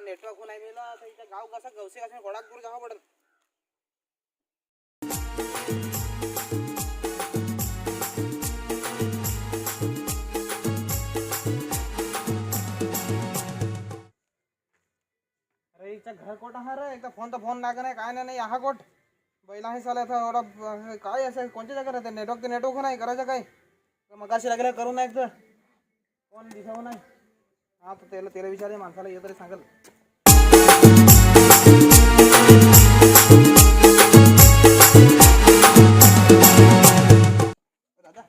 Network नाही गाव जावं पडत अरे घर कोट हा रे? एकदा फोन तर फोन लागत नाही काय नाही आहा कोट बैला हे साला एवढा काय असेल कोणत्या जागा राहते? नेटवर्क ते नेटवर्क नाही करायचं काय? मगाशी लागेल करू ना तर कोण दिसावं नाही? हा तर त्याला त्याला विचारे माणसाला ये तरी सांगेल. दादा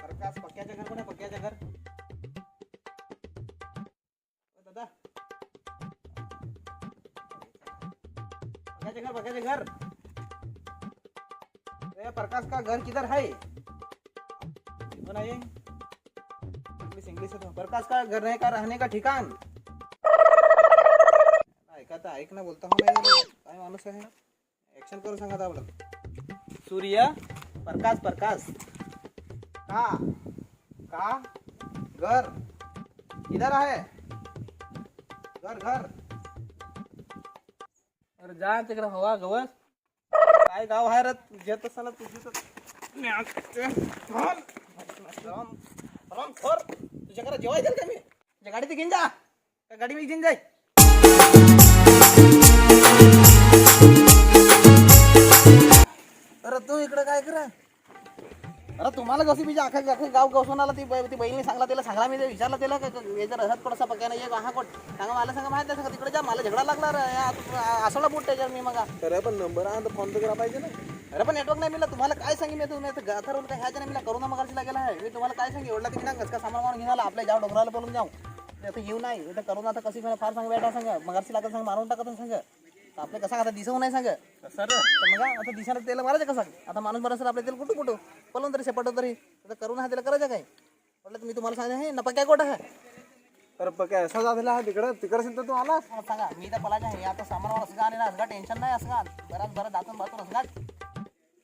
प्रकाश पक्क्याच्या घर कोण? पक्क्याच्या घर? दादा. पक्क्याचे घर पक्क्याचे घर. ए प्रकाश का घर किधर है? कौन है तो। प्रकाश का घर रहने का रहने का ठिकाण ऐका तर ऐक ना बोलता हूँ मैं काय माणूस आहे? ऍक्शन करून सांगा आपलं सूर्य प्रकाश प्रकाश. का? का? घर. किधर है घर घर. अरे जा तिकडे हवा गवस काय गाव आहे रे? तुझ्या तसाला तुझी तुझ्याकडे जेवाय का मी? तुझ्या गाडीत घेऊन जा. त्या गाडी मी घेऊन जाय अरे तू इकडे काय करा? अरे तुम्हाला कसं मी आखा अख्खा गाव गवसून आला ती बै- ती बहिणी सांगला त्याला सांगला मी ते विचारलं त्याला का याच्या रसत पडसा नाही एक हा कोट सांगा मला सांगा माहिती सांगा तिकडे जा मला झगडा लागला रे या तू- त्याच्यावर मी मग. अरे पण नंबर आहे फोन तर करा पाहिजे ना. अरे पण नेटवर्क नाही मिळाला. तुम्हाला काय सांगी मी तुम्ही आता गाथारून काय ह्याच्या नाही मिळाला? करोना मगाशी लागेला आहे मी तुम्हाला काय सांगी एवढा तुम्ही ना का सामान मारून घेऊन आला आपल्या जाऊ डोंगराला बोलून जाऊ. आता येऊ नाही. इथं करोना आता कशी मला फार सांग बेटा सांगा. मगाशी लागत सांग मारून टाकत सांग. आपलं कसं आता दिसवू नाही सांग. सर तर मग आता दिसायला त्याला मारायचं कसं? आता माणूस बरं आपल्या त्याला कुठं कुठं? पळून तरी शेपटो तरी. आता करोना हा त्याला करायचं काय? म्हटलं तुम्ही तुम्हाला सांगा हे नपा काय कोट आहे? अरे काय असा झालेला आहे तिकडं तिकडं तर तू आला सांगा मी तर पलाच्या आहे. आता सामानावर असं आणि ना असं टेन्शन नाही असं बराच बरं दातून बातून असं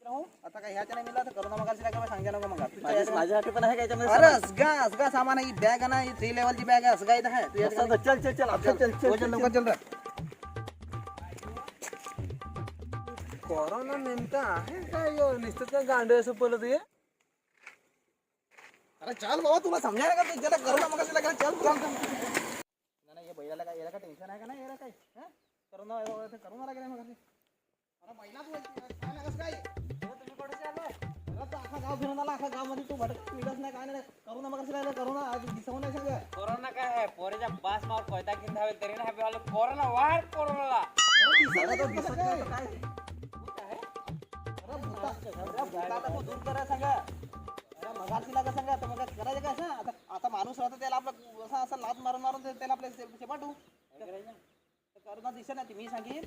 राहू आता काय ह्याच्या नाही मिळालं तर करोना मगाशी काय काय सांगा नको मग माझ्यासाठी पण आहे का अरे असगा असगा सामान ही बॅग आहे ना ही थ्री लेवलची बॅग आहे असगा इथं आहे? तू याच्यात चल चल चल आता चल चल चल लवकर चल. कोरोना नेमका आहे काय यो? नुसतं गांडे असं पडलं ते अरे चल बाबा तुला समजायला का ते? ज्याला करोना मगाशी लागला चल तुला नाही हे बैलाला काय याला काय टेन्शन आहे का नाही? याला काय करोना करोना लागला मग अरे बैला तू काय? गाव फिरून आला अख्खा गावमध्ये तू भटक मिळत नाही काय नाही करोना मगाशी लागला करोना आज दिसवून नाही सगळं. कोरोना काय आहे? पोरेच्या बास मार कोयता किंद हवे तरी नाही हवे कोरोना वाढ कोरोनाला. दिसायला तर दिसत नाही आता काय? भूत आहे? अरे भूता- अरे भूताला तू दूर करा सांगा अरे मगाशी लागा सांगा आता मग करायचं काय? असं? आता आता माणूस राहतो त्याला आपलं असं असं लात मारून मारून ते- त्याला आपल्या शेपाटू. करोना दिसत नाही मी सांगेन.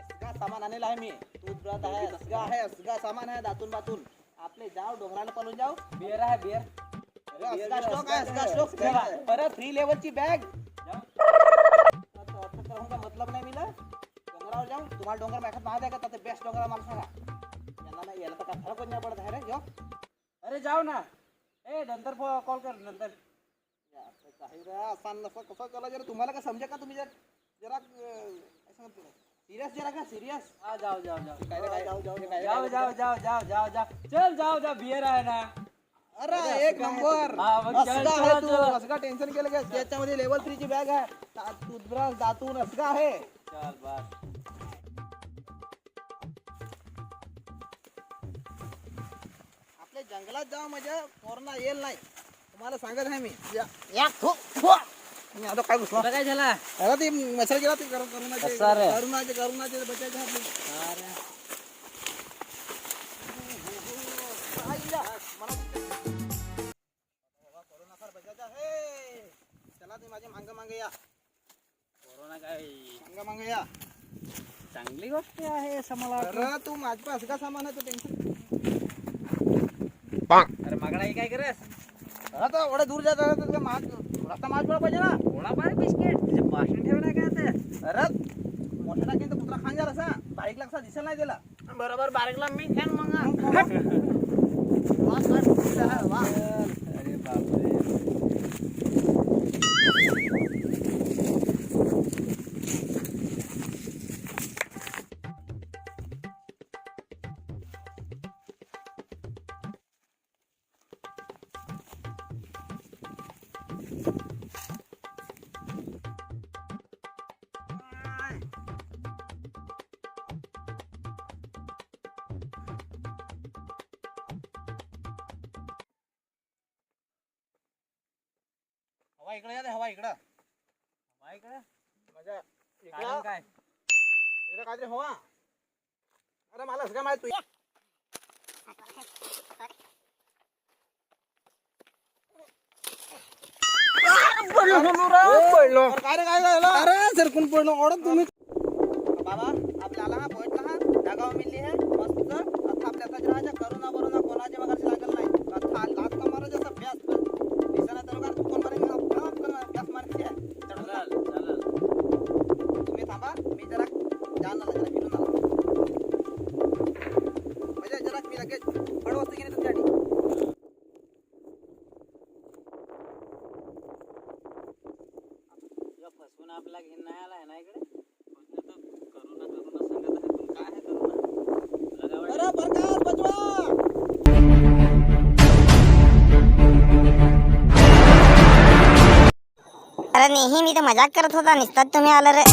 असगा सामान आणलेलं आहे मी. टूथब्रश आहे असगा आहे असगा सामान आहे दातून बातून आपले जाऊ डोंगराला पळून जाऊ बियर आहे बियर. अरे असगा स्टॉक आहे असगा स्टॉक. परत फ्री लेवलची बॅग मतलब नाही मिला डोंगरावर जाऊ. तुम्हाला डोंगर माहिती आहे का? बेस्ट डोंगर मला सांगा. यांना नाही याला तर काय फरक नाही पडत आहे रे घेऊ अरे जाऊ ना. ए नंतर कॉल कर नंतर. काही नसं कसं केलं जरा तुम्हाला काय समजा का तुम्ही जर? जरा सिरियस जरा का सिरियस हा काय रे काय जाऊ जाऊ काय रे, जाऊ जाऊ जाऊ जाऊ जाऊ जाऊ चल जाऊ जाऊ बियर आहे ना अरे एक नंबर हा, मग आहे तू चल. असगा टेन्शन केलं का त्याच्यामध्ये लेवल थ्री ची बॅग आहे दा- टूथब्रश दातून असगा आहे चल बस आपल्या जंगलात जाऊ म्हणजे कोरोना येईल नाही तुम्हाला सांगत आहे मी. या- या, थु, थु. मी आता काय घुसला काय झाला अरे ते मच्छर गेला ते करू- करोनाचे असं रे. करोनाचे करोनाचे बचायचे आपले आईला, मला बाबा, करोना फार बचायचा आहे चला तुम्ही माझे मांग मांग या कोरोना काय मांग मांग या चांगली गोष्ट आहे असं मला अरे तू माझं असं का सामान आहे तू टेन्शन अरे मागडा हे काय करस आता एवढ्या दूर जात आहे माग रस्ता माग पडला पाहिजे ना. कोणा पाय बिस्किट. तुझे भाषण ठेवणार काय ते? अरे मोठ्या टाकीन तर कुत्रा खान झाला असा बाईकला कसा दिसेल नाही त्याला. बरोबर बारीकला मी खेळ मग. वाह, हवा इकडे या हवा इकडं. हवा इकडं? माझ्या इकडं? काय इकडं काय हवा. अरे मला सगळं माहीत तू? पडलो. काय रे काय झालं? अरे सरकून पडलो. ओढत तुम्ही. बाबा आपल्याला हा पॉइंटला हा जागा मिळली आहे. मस्त. आता आपल्या राहायच्या करोना बरोना कोणाच्या मगाशी लागल नाही. आता लात कमारा जसा ब्यास दिसना तर कोण मारे ब्यास मारते चढून आपला घेऊन नाही आला आहे ना इकडे? सांगत आहे पण काय आहे? अरे प्रकाश बचवा! अरे नेही मी तर मजाक करत होता निसतात तुम्ही आलं रे.